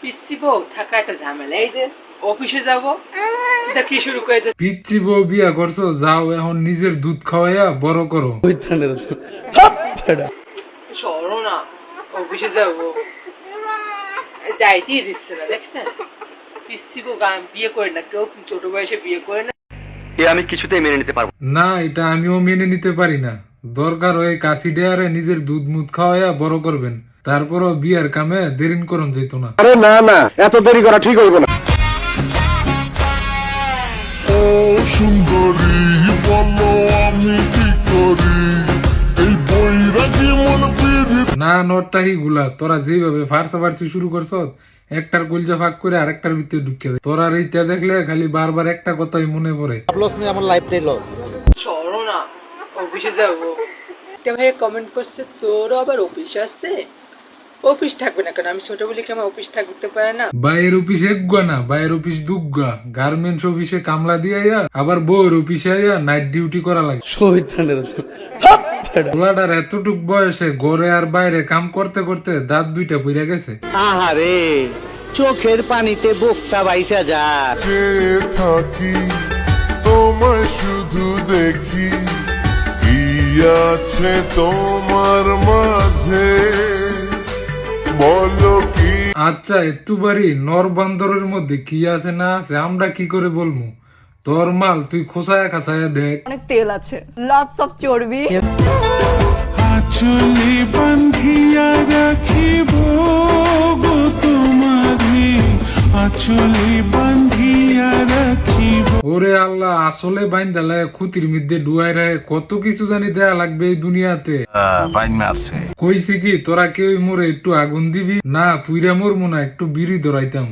পিসি বউ থাকা একটা ঝামেলা এই যে অফিসে যাব এটা শুরু করে দিচ্ছে পিচ্ছি বউ বিয়া করছ যাও এখন নিজের দুধ খাওয়াইয়া বড় করো। সরো না অফিসে যাব। যাইতেই দিচ্ছে না দেখছেন? পিসি বউ বিয়ে করে না কেউ ছোট বয়সে বিয়ে করে না। এ আমি কিছুতেই মেনে নিতে পারব না। না এটা আমিও মেনে নিতে পারি না। দরকার হয়ে কাশি ডেয়ারে নিজের দুধ মুধ খাওয়াইয়া বড় করবেন। তারপরও বিয়ার কামে দেরিন করন যেত না। আরে না না এত দেরি করা ঠিক হইব না। ও সুন্দরী বলো আমি কি করি? এই বৈরাগী মন না নটাহি গুলা তোরা যেভাবে ফার্সা ফার্সি শুরু করছ একটার কলজা ফাঁক করে আরেকটার ভিতরে ঢুকে দেয় তোরা এইটা দেখলে খালি বারবার একটা কথাই মনে পড়ে। লস নেই আমার লাইফটাই লস সরো না অফিসে যাব। একটা ভাই কমেন্ট করছে তোরও আবার অফিস আছে? অফিস থাকবে না কেন? আমি ছোট বলি কি আমার অফিস থাকতে পারে না? বাইরের অফিস একগা না বাইরের অফিস দুগা গার্মেন্টস অফিসে কামলা দিয়ে আইয়া আবার বউয়ের অফিসে আইয়া নাইট ডিউটি করা লাগে। পোলাটার এতটুক বয়সে ঘরে আর বাইরে কাম করতে করতে দাঁত দুইটা পইরা গেছে। আহারে চোখের পানিতে বোকটা বাইসা যায় থাকি তোমায় শুধু দেখি। কি আছে তোমার মাঝে? বলো কি? আচ্ছা একটু বাড়ি নর বান্দরের মধ্যে কি আছে না আছে আমরা কি করে বলব? তোর মাল তুই খোসায়া খাসায়া দেখ। অনেক তেল আছে। লটস অফ চর্বি। আচলে বান্ধিয়া রাখিব গো তোমারে আচলে ওরে আল্লাহ আসলে বাইন দালে খুতির মধ্যে ডুয়াই রে কত কিছু জানি দেয়া লাগবে এই দুনিয়াতে। কইছি কি তোরা কেউ মোরে একটু আগুন দিবি? না পুইরা মোর মনে একটু বিড়ি ধরাইতাম।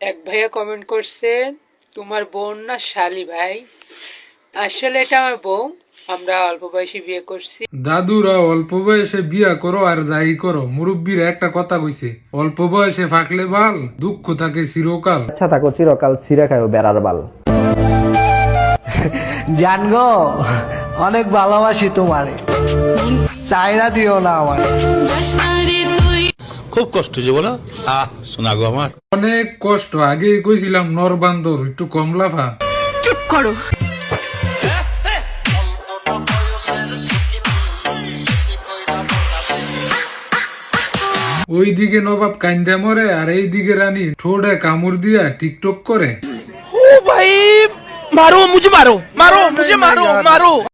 এক ভাইয়া কমেন্ট করছে তোমার বোন না শালি ভাই? আসলে এটা আমার বউ। আমরা অল্প বয়সে বিয়ে করছি। দাদুরা অল্প বয়সে বিয়া করো আর যাই করো। মুরব্বীরা একটা কথা কইছে অল্প বয়সে ফাকলে বাল দুঃখ থাকে চিরকাল। আচ্ছা থাকো চিরকাল ছিঁড়ে খাইও বেড়ার বাল। জান গো অনেক ভালোবাসি তোমারে। চাইনা দিও না আমার খুব কষ্ট যে বলো। আহ শোনা গো আমার। অনেক কষ্ট। আগেই কইছিলাম নর বান্দর একটু কম লাফা ওইদিকে নবাব কান্দা মরে আর এই দিকে রানী ঠোঁটে কামড় দিয়া টিকটক করে। ও ভাই, মারো, মুঝে মারো মারো, মুঝে মারো মারো।